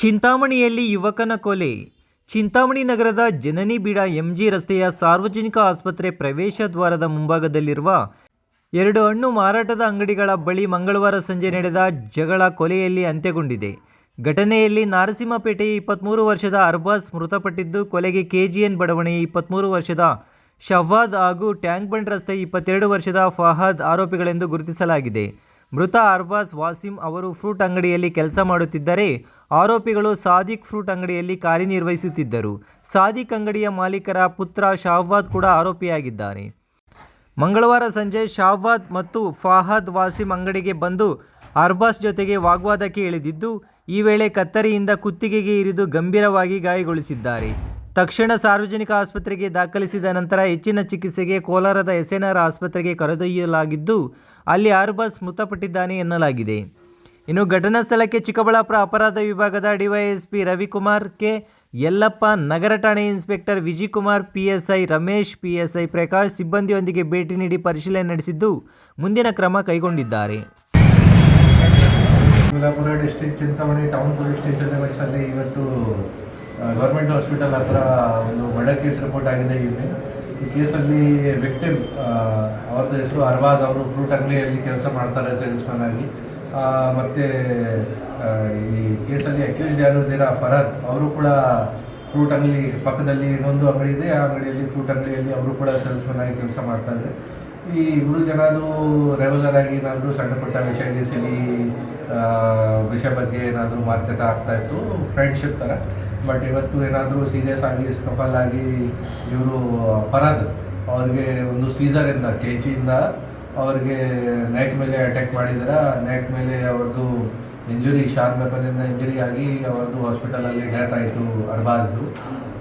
ಚಿಂತಾಮಣಿಯಲ್ಲಿ ಯುವಕನ ಕೊಲೆ. ಚಿಂತಾಮಣಿ ನಗರದ ಜನನಿ ಬೀಡ ಎಂಜಿ ರಸ್ತೆಯ ಸಾರ್ವಜನಿಕ ಆಸ್ಪತ್ರೆ ಪ್ರವೇಶ ದ್ವಾರದ ಮುಂಭಾಗದಲ್ಲಿರುವ ಎರಡು ಹಣ್ಣು ಮಾರಾಟದ ಅಂಗಡಿಗಳ ಬಳಿ ಮಂಗಳವಾರ ಸಂಜೆ ನಡೆದ ಜಗಳ ಕೊಲೆಯಲ್ಲಿ ಅಂತ್ಯಗೊಂಡಿದೆ. ಘಟನೆಯಲ್ಲಿ ನಾರಸಿಂಹಪೇಟೆಯ ಇಪ್ಪತ್ತ್ಮೂರು ವರ್ಷದ ಅರ್ಬಾಸ್ ಮೃತಪಟ್ಟಿದ್ದು, ಕೊಲೆಗೆ ಕೆಜಿಎನ್ ಬಡಾವಣೆ ಇಪ್ಪತ್ತ್ಮೂರು ವರ್ಷದ ಶಹ್ವಾದ್ ಹಾಗೂ ಟ್ಯಾಂಕ್ ಬಂಡ್ ರಸ್ತೆ ಇಪ್ಪತ್ತೆರಡು ವರ್ಷದ ಫಹಾದ್ ಆರೋಪಿಗಳೆಂದು ಗುರುತಿಸಲಾಗಿದೆ. ಮೃತ ಅರ್ಬಾಸ್ ವಾಸಿಂ ಅವರು ಫ್ರೂಟ್ ಅಂಗಡಿಯಲ್ಲಿ ಕೆಲಸ ಮಾಡುತ್ತಿದ್ದರೆ ಆರೋಪಿಗಳು ಸಾದಿಕ್ ಫ್ರೂಟ್ ಅಂಗಡಿಯಲ್ಲಿ ಕಾರ್ಯನಿರ್ವಹಿಸುತ್ತಿದ್ದರು. ಸಾದಿಕ್ ಅಂಗಡಿಯ ಮಾಲೀಕರ ಪುತ್ರ ಶಾವ್ವಾದ್ ಕೂಡ ಆರೋಪಿಯಾಗಿದ್ದಾರೆ ಮಂಗಳವಾರ ಸಂಜೆ ಶಾವ್ವಾದ್ ಮತ್ತು ಫಾಹದ್ ವಾಸಿಂ ಅಂಗಡಿಗೆ ಬಂದು ಅರ್ಬಾಸ್ ಜೊತೆಗೆ ವಾಗ್ವಾದಕ್ಕೆ ಇಳಿದಿದ್ದು, ಈ ವೇಳೆ ಕತ್ತರಿಯಿಂದ ಕುತ್ತಿಗೆಗೆ ಇರಿದು ಗಂಭೀರವಾಗಿ ಗಾಯಗೊಳಿಸಿದ್ದಾರೆ. ತಕ್ಷಣ ಸಾರ್ವಜನಿಕ ಆಸ್ಪತ್ರೆಗೆ ದಾಖಲಿಸಿದ ನಂತರ ಹೆಚ್ಚಿನ ಚಿಕಿತ್ಸೆಗೆ ಕೋಲಾರದ ಎಸ್ಎನ್ಆರ್ ಆಸ್ಪತ್ರೆಗೆ ಕರೆದೊಯ್ಯಲಾಗಿದ್ದು, ಅಲ್ಲಿ ಆರು ಬಸ್ ಮೃತಪಟ್ಟಿದ್ದಾನೆ ಎನ್ನಲಾಗಿದೆ. ಇನ್ನು ಘಟನಾ ಸ್ಥಳಕ್ಕೆ ಚಿಕ್ಕಬಳ್ಳಾಪುರ ಅಪರಾಧ ವಿಭಾಗದ ಡಿವೈಎಸ್ಪಿ ರವಿಕುಮಾರ್ ಕೆ. ಯಲ್ಲಪ್ಪ, ನಗರ ಠಾಣೆ inspector Vijayakumar PSI Ramesh, PSI Prakash ಸಿಬ್ಬಂದಿಯೊಂದಿಗೆ ಭೇಟಿ ನೀಡಿ ಪರಿಶೀಲನೆ ನಡೆಸಿದ್ದು, ಮುಂದಿನ ಕ್ರಮ ಕೈಗೊಂಡಿದ್ದಾರೆ. Chikkaballapur district Chintamani town police station ಲಿಮಿಟ್ಸಲ್ಲಿ ಇವತ್ತು ಗೌರ್ಮೆಂಟ್ ಹಾಸ್ಪಿಟಲ್ ಹತ್ರ ಒಂದು ಮರ್ಡರ್ ಕೇಸ್ ರಿಪೋರ್ಟ್ ಆಗಿದೆ ಇಲ್ಲಿ ಈ ಕೇಸಲ್ಲಿ ವಿಕ್ಟಿಮ್ ಅವ್ರದ್ದು ಹೆಸರು ಅರ್ವಾದ್, ಅವರು ಫ್ರೂಟ್ ಅಂಗಡಿಯಲ್ಲಿ ಕೆಲಸ ಮಾಡ್ತಾರೆ ಸೇಲ್ಸ್ಮನ್ ಆಗಿ. ಮತ್ತೆ ಈ ಕೇಸಲ್ಲಿ ಅಕ್ಯೂಸ್ಡ್ ಯಾರು ಇದ್ದೀರಾ? ಫರದ್. ಅವರು ಕೂಡ ಫ್ರೂಟ್ ಅಂಗಡಿ ಪಕ್ಕದಲ್ಲಿ ಇನ್ನೊಂದು ಅಂಗಡಿ ಇದೆ. ಆ ಅಂಗಡಿಯಲ್ಲಿ ಫ್ರೂಟ್ ಅಂಗಡಿಯಲ್ಲಿ ಅವರು ಕೂಡ ಸೇಲ್ಸ್ಮನ್ ಆಗಿ ಕೆಲಸ ಮಾಡ್ತಾರೆ ಈ ಇಬ್ಬರು ಜನರು ರೆಗ್ಯುಲರ್ ಆಗಿ ಏನಾದರೂ ಸಣ್ಣ ಪುಟ್ಟ ವಿಷಯ ಸಿಲಿ ವಿಷಯ ಬಗ್ಗೆ ಏನಾದರೂ ಮಾತುಕತೆ ಆಗ್ತಾ ಇತ್ತು ಫ್ರೆಂಡ್ಶಿಪ್ ಥರ ಬಟ್ ಇವತ್ತು ಏನಾದರೂ ಸೀರಿಯಸ್ ಆಗಿ ಸ್ಕಪಲ್ ಆಗಿ ಇವರು ಫರದ್. ಅವ್ರಿಗೆ ಒಂದು ಸೀಸರಿಂದ ಕೆ ಜಿಯಿಂದ ಅವ್ರಿಗೆ ನೆಕ್ ಮೇಲೆ ಅಟ್ಯಾಕ್ ಮಾಡಿದಾರೆ. ನೆಕ್ ಮೇಲೆ ಅವ್ರದ್ದು ಇಂಜುರಿ ಶಾರ್ಪ್ ವೆಪನಿಂದ ಇಂಜುರಿ ಆಗಿ ಅವ್ರದ್ದು ಹಾಸ್ಪಿಟಲಲ್ಲಿ ಡೆತ್ ಆಯಿತು ಅರ್ಬಾಜ್ದು.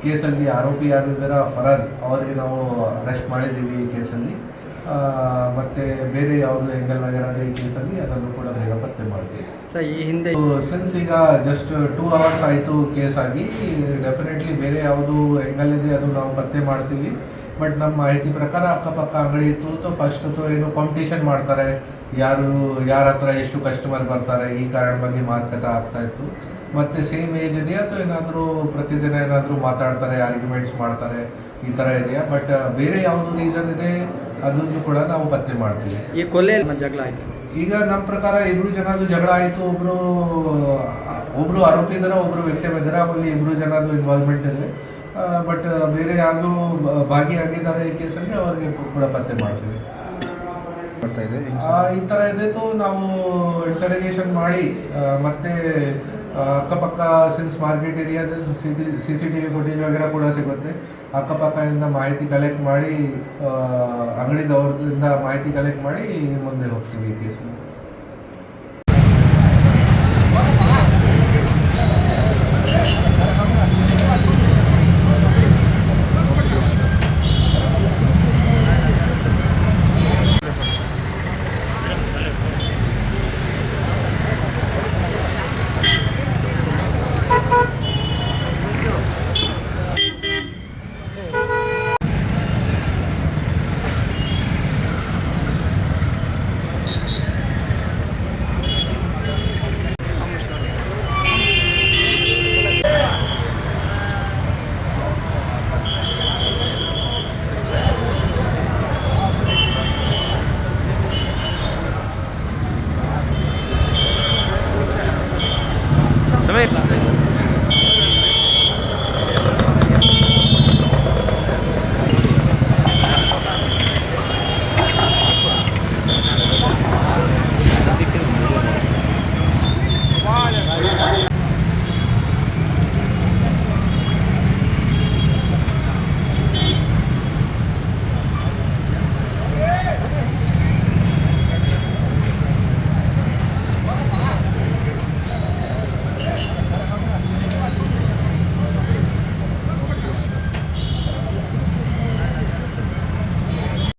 ಕೇಸಲ್ಲಿ ಆರೋಪಿ ಯಾರು ಫರಾದ್. ಅವರಿಗೆ ನಾವು ಅರೆಸ್ಟ್ ಮಾಡಿದ್ದೀವಿ ಈ ಕೇಸಲ್ಲಿ. ಮತ್ತೆ ಬೇರೆ ಯಾವುದು ಎಂಗಲ್ ನಗರದ ಈ ಕೇಸಲ್ಲಿ ಅದನ್ನು ಕೂಡ ಬೇಗ ಪತ್ತೆ ಮಾಡ್ತೀವಿ. ಸರ್ ಈ ಹಿಂದೆ ಸಿನ್ಸ್ ಈಗ ಜಸ್ಟ್ ಟೂ ಅವರ್ಸ್ ಆಯಿತು ಕೇಸ್ ಆಗಿ ಡೆಫಿನೆಟ್ಲಿ ಬೇರೆ ಯಾವುದು ಎಂಗಲ್ ಇದೆ ಅದು ನಾವು ಪತ್ತೆ ಮಾಡ್ತೀವಿ. ಬಟ್ ನಮ್ಮ ಮಾಹಿತಿ ಪ್ರಕಾರ ಅಕ್ಕಪಕ್ಕ ಅಂಗಡಿ ಇತ್ತು ಅಥವಾ ಫಸ್ಟ್ ಅಥವಾ ಏನು ಕಾಂಪಿಟೇಷನ್ ಮಾಡ್ತಾರೆ. ಯಾರು ಯಾರ ಹತ್ರ ಎಷ್ಟು ಕಸ್ಟಮರ್ ಬರ್ತಾರೆ ಈ ಕಾರಣ ಬಗ್ಗೆ ಮಾತುಕತೆ ಆಗ್ತಾ ಇತ್ತು. ಮತ್ತೆ ಸೇಮ್ ಏಜ್ ಇದೆಯಾ ಅಥವಾ ಏನಾದರೂ ಪ್ರತಿದಿನ ಏನಾದರೂ ಮಾತಾಡ್ತಾರೆ ಆರ್ಗ್ಯುಮೆಂಟ್ಸ್ ಮಾಡ್ತಾರೆ ಈ ಥರ ಇದೆಯಾ? ಬಟ್ ಬೇರೆ ಯಾವುದು ರೀಸನ್ ಇದೆ ಅದನ್ನು ಕೂಡ ನಾವು ಪತ್ತೆ ಮಾಡ್ತೀವಿ. ಈ ಕೊಲೆ ಜಗಳ ಆಯ್ತು. ಈಗ ನಮ್ಮ ಪ್ರಕಾರ ಇಬ್ರು ಜನದ್ದು ಜಗಳ ಆಯಿತು ಒಬ್ರು ಒಬ್ರು ಆರೋಪಿ ಇದ್ದಾರೆ ಒಬ್ರು ವ್ಯಕ್ತಿ ಇದ್ದಾರೆ ಆಮೇಲೆ ಇಬ್ರು ಜನದು ಇನ್ವಾಲ್ವ್ಮೆಂಟ್ ಇದೆ. ಬಟ್ ಬೇರೆ ಯಾರು ಭಾಗಿಯಾಗಿದ್ದಾರೆ ಈ ಕೇಸಲ್ಲಿ ಅವರಿಗೆ ಕೂಡ ಪತ್ತೆ ಮಾಡ್ತೀವಿ. ಬರ್ತಾ ಇದೆ ಆ, ಈ ಥರ ಇದೆ ನಾವು ಇಂಟರಿಗೇಷನ್ ಮಾಡಿ ಮತ್ತೆ ಅಕ್ಕಪಕ್ಕ since market ಏರಿಯಾದ C C C T V footage ವಗೇರ ಕೂಡ ಸಿಗುತ್ತೆ. ಅಕ್ಕಪಕ್ಕದಿಂದ ಮಾಹಿತಿ ಕಲೆಕ್ಟ್ ಮಾಡಿ ಅಂಗಡಿದವ್ರದಿಂದ ಮಾಹಿತಿ ಕಲೆಕ್ಟ್ ಮಾಡಿ ಮುಂದೆ ಹೋಗ್ತೀವಿ ಈ